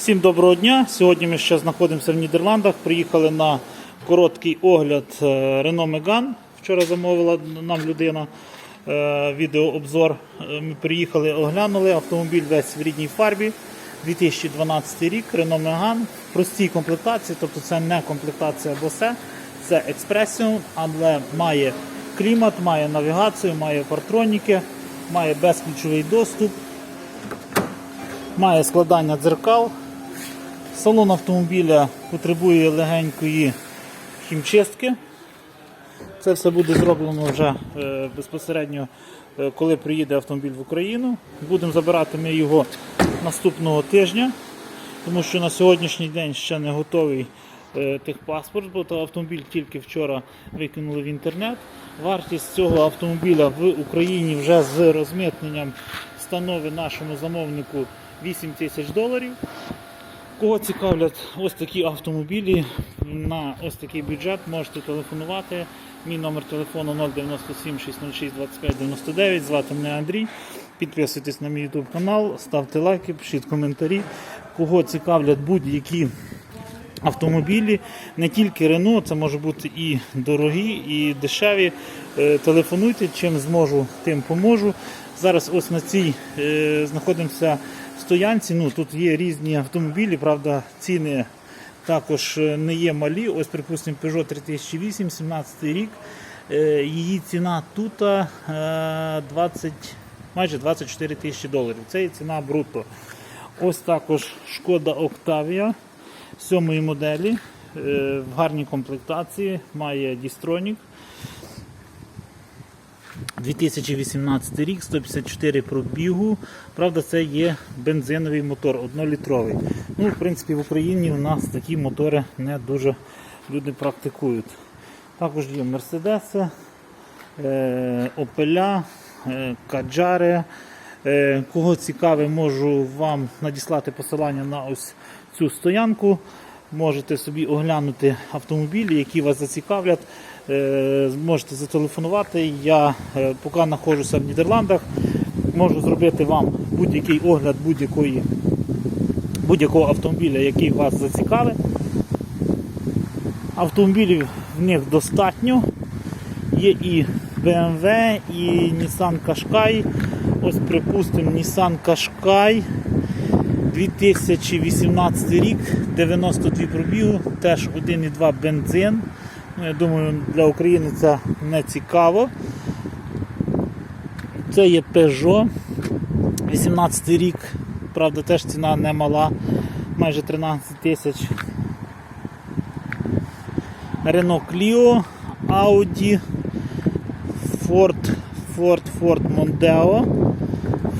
Всім доброго дня. Сьогодні ми ще знаходимося в Нідерландах. Приїхали на короткий огляд е, Renault Megane. Вчора замовила нам людина е, відеообзор. Е, Ми приїхали, оглянули автомобіль весь в рідній фарбі. 2012 рік Renault Megane в простій комплектації, тобто це не комплектація Bose, це Expression, але має клімат, має навігацію, має партроніки, має безключовий доступ. Має складання дзеркал. Салон автомобіля потребує легенької хімчистки. Це все буде зроблено вже е, безпосередньо, е, коли приїде автомобіль в Україну. Будемо забирати ми його наступного тижня, тому що на сьогоднішній день ще не готовий е, техпаспорт, бо то автомобіль тільки вчора викинули в інтернет. Вартість цього автомобіля в Україні вже з розмитненням становить нашому замовнику 8 тисяч доларів. Кого цікавлять ось такі автомобілі на ось такий бюджет, можете телефонувати. Мій номер телефону 097 606 25 99. Звати мене Андрій. Підписуйтесь на мій YouTube канал, ставте лайки, пишіть коментарі. Кого цікавлять будь-які автомобілі, не тільки Рено, це може бути і дорогі, і дешеві. Е, Телефонуйте, чим зможу, тим поможу. Зараз ось на цій е, знаходимося стоянці. Ну, тут є різні автомобілі, правда, ціни також е, не є малі. Ось, припустимо, Peugeot 3008, 17 рік. Е, Її ціна тут е, 20, майже 24 тисячі доларів. Це є ціна бруто. Ось також Шкода Octavia сьомої моделі е, в гарній комплектації, має дістронік. 2018 рік, 154 пробігу. Правда, це є бензиновий мотор, 1-літровий. Ну, в принципі, в Україні у нас такі мотори не дуже люди практикують. Також є Мерседеси, е, Опеля, е, Каджари. Е, Кого цікаве, можу вам надіслати посилання на ось цю стоянку. Можете собі оглянути автомобілі, які вас зацікавлять. Е, Можете зателефонувати. Я е, поки знаходжуся в Нідерландах, можу зробити вам будь-який огляд будь-якого автомобіля, який вас зацікавить. Автомобілів в них достатньо. Є і BMW, і Nissan Qashqai. Ось, припустимо, Nissan Qashqai 2018 рік, 92 пробігу, теж 1,2 бензин. Ну, я думаю, для України це не цікаво. Це є Peugeot 18 рік, правда, теж ціна не мала, майже 13 тисяч. Renault Clio, Audi, Ford, Ford, Ford Mondeo.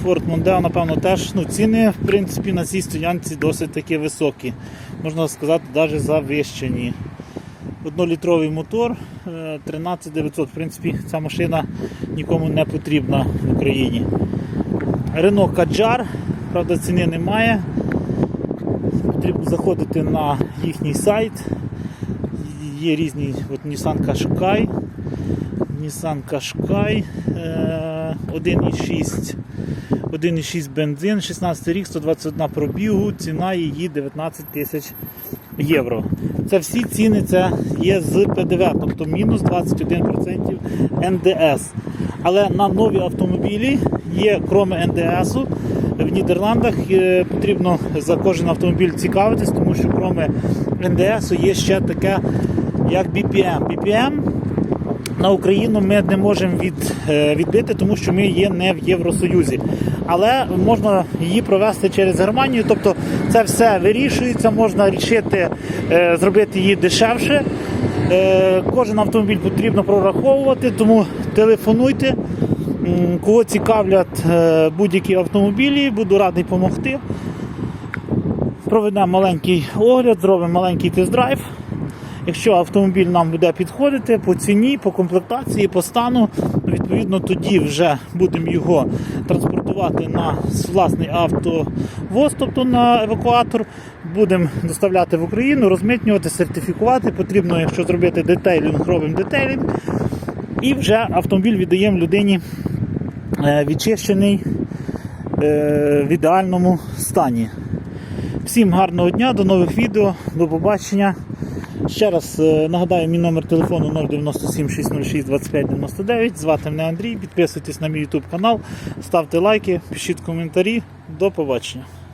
Ford Mondeo, напевно, теж ну, ціни в принципі, на цій стоянці досить таки високі. Можна сказати, навіть завищені. Однолітровий мотор е, 13900. В принципі, ця машина нікому не потрібна в Україні. Renault Kadjar, правда, ціни немає. Потрібно заходити на їхній сайт. Є різні от Nissan Qashqai, Nissan Qashqai е, 1,6 1,6 бензин, 16 рік, 121 пробігу, ціна її 19 тисяч євро. Це всі ціни це є з ПДВ, тобто мінус 21% НДС. Але на нові автомобілі є, крім НДСу, в Нідерландах е, потрібно за кожен автомобіль цікавитись, тому що крім НДСу є ще таке, як BPM. BPM на Україну ми не можемо від, е, відбити, тому що ми є не в Євросоюзі. Але можна її провести через Германію. Тобто це все вирішується, можна рішити е, зробити її дешевше. Е, Кожен автомобіль потрібно прораховувати, тому телефонуйте. Кого цікавлять будь-які автомобілі, буду радий допомогти. Проведемо маленький огляд, зробимо маленький тест-драйв. Якщо автомобіль нам буде підходити по ціні, по комплектації, по стану, відповідно тоді вже будемо його транспортувати на власний автовоз, тобто на евакуатор. Будемо доставляти в Україну, розмитнювати, сертифікувати. Потрібно, якщо зробити детейлінг, робимо детейлінг. І вже автомобіль віддаємо людині е, відчищений е, в ідеальному стані. Всім гарного дня, до нових відео, до побачення. Ще раз е, нагадаю, мій номер телефону 097 606 25 99. Звати мене Андрій. Підписуйтесь на мій YouTube канал, ставте лайки, пишіть коментарі. До побачення.